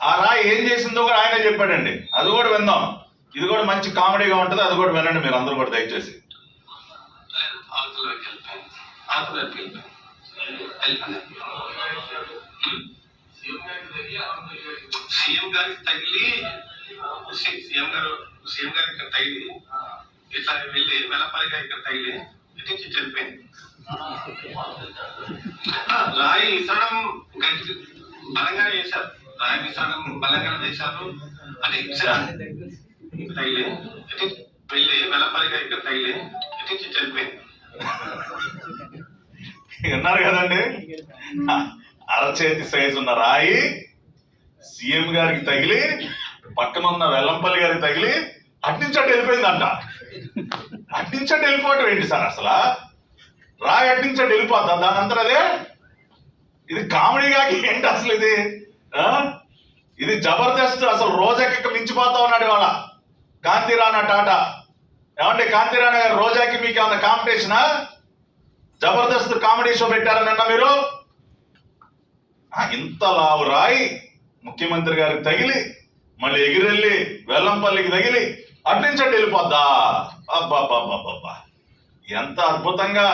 ఆ రాయి ఏం చేసిందో కూడా ఆయనే చెప్పాడండి. అది కూడా విందాం. ఇది కూడా మంచి కామెడీగా ఉంటుంది అది కూడా వినండి మీరు అందరూ కూడా దయచేసి. సీఎం గారికి తగిలి సీఎం గారు సీఎం గారికి ఇక్కడ తగిలి ఇట్లా వెళ్ళి వెలపల్లిగా ఇక్కడ తగిలి ఇటు నుంచి రాయి విసరడం గట్టి బలంగానే వేశారు రాయి బలంగా బలంగానే చేశారు అంటే తగిలే వెళ్ళి ఇక్కడ తగిలే ఇటు నుంచి విన్నారు కదండి? అరచేతి సైజు ఉన్న రాయి సీఎం గారికి తగిలి పక్కన ఉన్న వెల్లంపల్లి గారికి తగిలి అట్నుంచట్టు వెళ్ళిపోయిందంట. అట్నుంచట్టు వెళ్ళిపోవటం ఏంటి సార్ అసలు? రాయి అట్నుంచట్టు వెళ్ళిపోద్దా? దాని అంతా అదే? ఇది కామెడీగా ఏంటి అసలు ఇది? ఇది జబర్దస్త్ అసలు రోజాకి మించిపోతా ఉన్నాడు ఇవాళ. కాంతిరాణా టాటా. ఏమంటే కాంతిరాణా గారు రోజాకి మీకు ఏమన్నా కాంపిటీషనా? జబర్దస్త్ కామెడీ షో పెట్టారా నిన్న మీరు? ఇంత లావు రాయి. ముఖ్యమంత్రి గారికి తగిలి మళ్ళీ ఎగిరెళ్ళి వెల్లంపల్లికి తగిలి అట్నుంచండి వెళ్ళిపోద్దా? అబ్బాబ్బాబ్బాబ్బా ఎంత అద్భుతంగా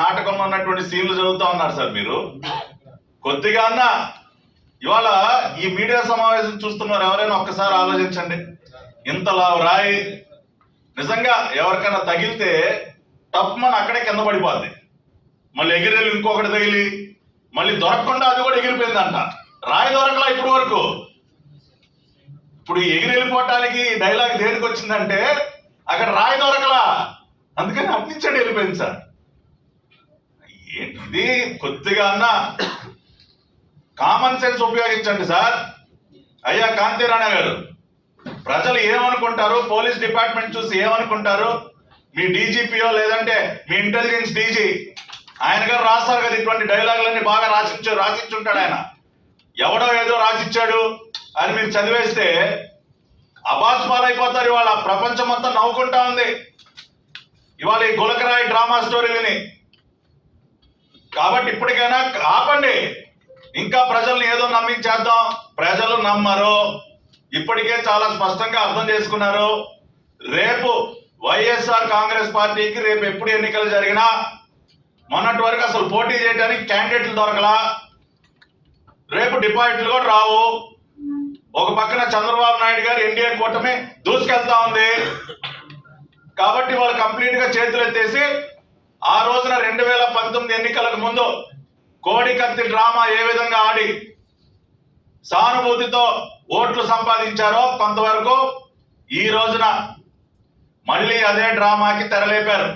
నాటకం అన్నటువంటి సీన్లు చదువుతా ఉన్నారు సార్ మీరు. కొద్దిగా అన్నా ఇవాళ ఈ మీడియా సమావేశం చూస్తున్నారు ఎవరైనా ఒక్కసారి ఆలోచించండి. ఇంత లావు రాయి నిజంగా ఎవరికైనా తగిలితే టప్మని అక్కడే కింద పడిపోద్ది. మళ్ళీ ఎగిరెళ్ళి ఇంకొకటి తగిలి మళ్ళీ దొరకకుండా అది కూడా ఎగిరిపోయిందంట. రాయి దొరకలా ఇప్పటి వరకు? ఇప్పుడు ఎగిరి వెళ్ళిపోవటానికి డైలాగ్ దేనికి వచ్చిందంటే అక్కడ రాయి దొరకలా? అందుకని అప్పించండి వెళ్ళిపోయింది సార్. ఏంటిది? కొద్దిగా అన్నా కామన్ సెన్స్ ఉపయోగించండి సార్. అయ్యా కాంతిరాణ గారు ప్రజలు ఏమనుకుంటారు? పోలీస్ డిపార్ట్మెంట్ చూసి ఏమనుకుంటారు? మీ డీజీపీఓ లేదంటే మీ ఇంటెలిజెన్స్ డీజీ? ఆయన గారు రాస్తారు కదా ఇటువంటి డైలాగులన్నీ బాగా రాసిచ్చు రాసిచ్చుంటాడు ఆయన. ఎవడో ఏదో రాసిచ్చాడు అని మీరు చదివేస్తే అబాస్ పాలైపోతారు ఇవాళ ప్రపంచం మొత్తం నవ్వుకుంటా ఉంది. ఇవాళ ఈ గులకరాయి డ్రామా స్టోరీ విని కాబట్టి ఇప్పటికైనా ఆపండి. ఇంకా ప్రజల్ని ఏదో నమ్మించేద్దాం. ప్రజలు నమ్మరు. ఇప్పటికే చాలా స్పష్టంగా అర్థం చేసుకున్నారు. రేపు వైఎస్ఆర్ కాంగ్రెస్ పార్టీకి రేపు ఎప్పుడు ఎన్నికలు జరిగినా మొన్నటి వరకు అసలు పోటీ చేయడానికి క్యాండిడేట్లు దొరకలా. రేపు డిపాజిట్లు కూడా రావు. ఒక పక్కన చంద్రబాబు నాయుడు గారు ఎన్డీఏ కూటమి దూసుకెళ్తా ఉంది. కాబట్టి వాళ్ళు కంప్లీట్గా చేతులు ఎత్తేసి ఆ రోజున రెండు వేల పంతొమ్మిది ఎన్నికలకు ముందు కోడి కత్తి డ్రామా ఏ విధంగా ఆడి సానుభూతితో ఓట్లు సంపాదించారో కొంతవరకు ఈ రోజున మళ్ళీ అదే డ్రామాకి తెరలేపారు.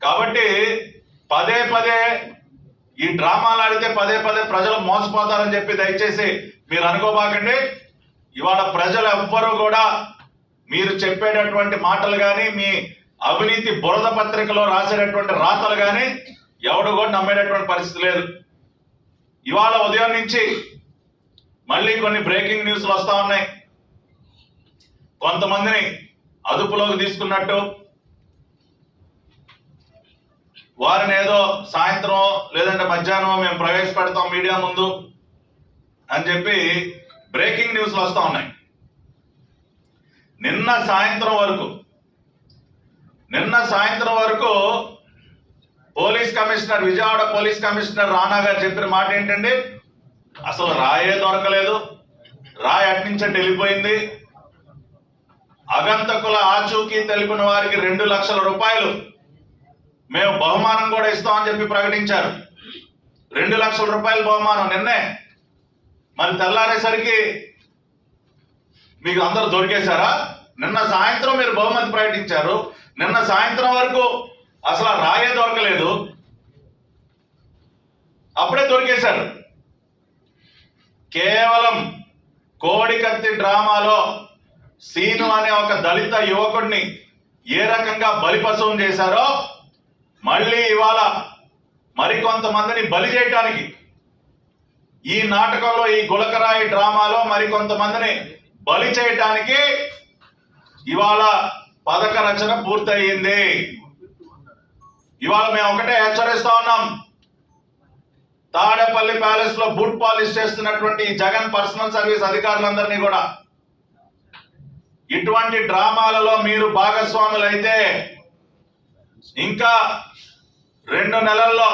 కాబట్టి పదే పదే ఈ డ్రామాలు ఆడితే పదే పదే ప్రజలు మోసపోతారని చెప్పి దయచేసి మీరు అనుకోబాకండి. ఇవాళ ప్రజలు ఎవ్వరూ కూడా మీరు చెప్పేటటువంటి మాటలు కానీ మీ అవినీతి బురద పత్రికలో రాసేటటువంటి రాతలు కానీ ఎవడు కూడా నమ్మేటటువంటి పరిస్థితి లేదు. ఇవాళ ఉదయం నుంచి మళ్ళీ కొన్ని బ్రేకింగ్ న్యూస్లు వస్తా ఉన్నాయి. కొంతమందిని అదుపులోకి తీసుకున్నట్టు వారిని ఏదో సాయంత్రం లేదంటే మధ్యాహ్నం మేము ప్రవేశపెడతాం మీడియా ముందు అని చెప్పి బ్రేకింగ్ న్యూస్లు వస్తా ఉన్నాయి. నిన్న సాయంత్రం వరకు నిన్న సాయంత్రం వరకు police commissioner Vijayawada police commissioner Rana garu చెప్పిన మాట ఏంటండి? అసలు రాయే దొరకలేదు. రాయి అట్నించండి వెళ్ళిపోయింది. అగంతకుల ఆచూకీ తెలిపిన వారికి రెండు లక్షల రూపాయలు మేము బహుమానం కూడా ఇస్తామని చెప్పి ప్రకటించారు. రెండు లక్షల రూపాయల బహుమానం నిన్నే. మరి తెల్లారేసరికి మీకు అందరు దొరికేశారా? నిన్న సాయంత్రం మీరు బహుమతి ప్రకటించారు. నిన్న సాయంత్రం వరకు అసలు రాయే దొరకలేదు. అప్పుడే దొరికేశారు. కేవలం కోడికత్తి డ్రామాలో సీను అనే ఒక దళిత యువకుడిని ఏ రకంగా బలిపశువం చేశారో మళ్ళీ ఇవాళ మరికొంతమందిని బలి చేయటానికి ఈ నాటకంలో ఈ గులకరాయి డ్రామాలో మరికొంతమందిని బలి చేయటానికి ఇవాళ పథక రచన పూర్తయింది. ఇవాళ మేము ఒకటే హెచ్చరిస్తా ఉన్నాం. తాడేపల్లి ప్యాలెస్లో బుట్ పాలిష్ చేస్తున్నటువంటి జగన్ పర్సనల్ సర్వీస్ అధికారులందరినీ కూడా ఇటువంటి డ్రామాలలో మీరు భాగస్వాములైతే ఇంకా రెండు నెలల్లో